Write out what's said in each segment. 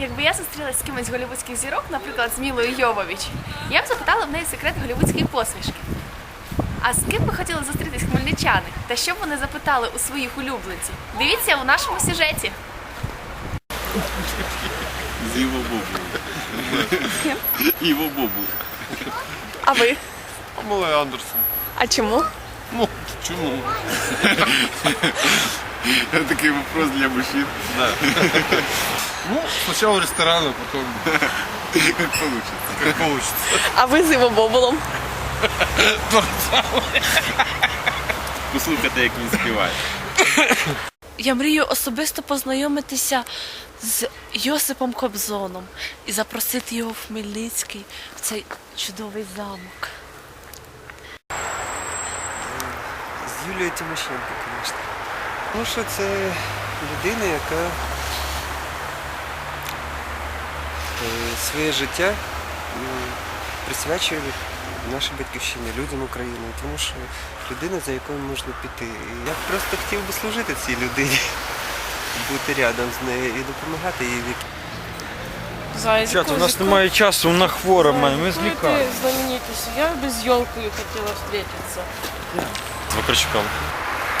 Якби я зустрілася з кимось з голівудських зірок, наприклад, з Мілою Йовович, я б запитала в неї секрет голівудської посмішки. А з ким би хотіли зустрітись хмельничани? Та що б вони запитали у своїх улюбленців? Дивіться у нашому сюжеті. З Іво Бобу. Іво Бобу. А ви? Малий Андерсон. А чому? Ну, чому? Такий вопрос для мужчин. Да. Ну, сначала ресторан, а потом Як получится. как получится. А ви з Івобобулом? Послухайте, як він співає. Я мрію особисто познайомитися з Йосипом Кобзоном і запросити його в Хмельницький в цей чудовий замок. З Юлією Тимошенко, звісно. Тому що це людина, яка е, своє життя присвячує нашій батьківщині, людям України. Тому що людина, за якою можна піти. І я просто хотів би служити цій людині, бути рядом з нею і допомагати їй якій Чат, у нас немає часу, вона хвора має, ми з лікарні. знаменитость. Я би з Йолкою хотіла зустрітися. з Вакарчуком.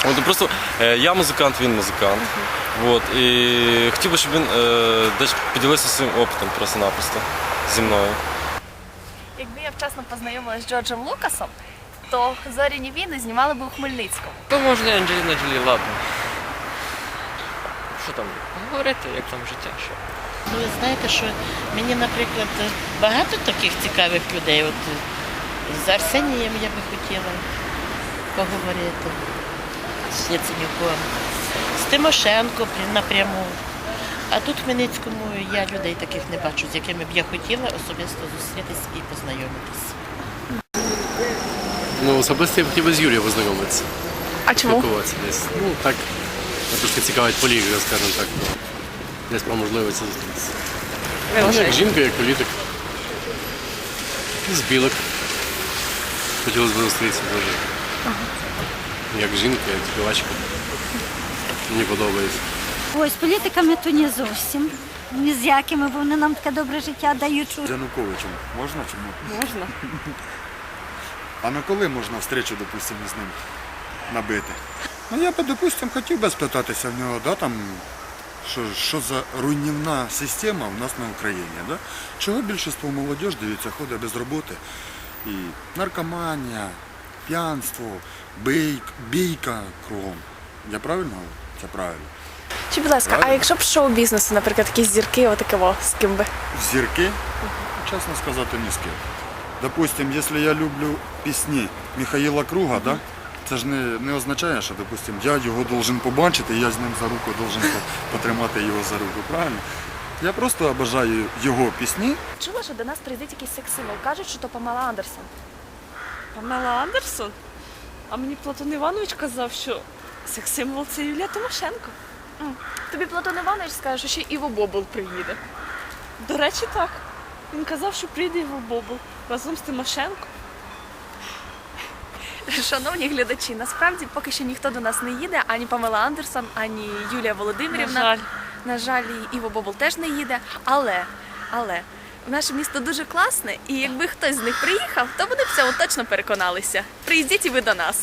От просто е, я музикант, він музикант. От, і хотів би, щоб він е, десь поділився своїм опитом просто-напросто зі мною. Якби я вчасно познайомилася з Джорджем Лукасом, то зоряні війни знімали би у Хмельницькому. То можна Анджеліна Джолі, ладно. Що там? Говорити, як там життя, що? Ну, ви знаєте, що мені, наприклад, багато таких цікавих людей. От з Арсенієм я би хотіла поговорити, з Яценюком, з Тимошенко напряму. А тут в Хмельницькому я людей таких не бачу, з якими б я хотіла особисто зустрітися і познайомитися. Ну, особисто я б хотів з Юрією познайомитися, А чому? спілкуватися десь. Ну, так, мене трошки цікавить політика, скажімо так. то Десь про можливості зустрітися. Ну, як жінка, як політик. З білок. Хотілося б зустрітися дуже. Як жінка, як співачка. Мені подобається. Ой, з політиками то не зовсім. Ні з якими, бо вони нам таке добре життя дають. Януковичем можна чи ні? Можна. А на коли можна встречу, допустимо, з ним набити? Ну я би, допустимо, хотів би спитатися в нього, да, там, що, що за руйнівна система в нас на Україні. Да? Чого більшість молодіж, дивіться, ходить без роботи. І наркоманія, п'янство, бійк, бійка кругом. Я правильно говорю? Це правильно. Чи, будь ласка, а якщо б шоу-бізнесу, наприклад, якісь зірки, отаке во, з ким би? Зірки, чесно сказати, ні з ким. Допустим, якщо я люблю пісні Михаїла Круга, да, це ж не, не означає, що допустим, я його должен побачити, і я з ним за руку должен по- потримати його за руку. Правильно? Я просто обожаю його пісні. Чула, що до нас прийде якийсь секс-символ. Кажуть, що то Памела Андерсон. Памела Андерсон? А мені Платон Іванович казав, що секс-символ це Юлія Тимошенко. Тобі Платон Іванович скаже, що ще Іво Бобул приїде. До речі, так. Він казав, що прийде його Бобу разом з Тимошенко. Шановні глядачі, насправді поки що ніхто до нас не їде, ані Памела Андерсон, ані Юлія Володимирівна. На жаль. На жаль, і Іво Бобул теж не їде. Але, але наше місто дуже класне, і якби хтось з них приїхав, то вони б цьому точно переконалися. Приїздіть і ви до нас.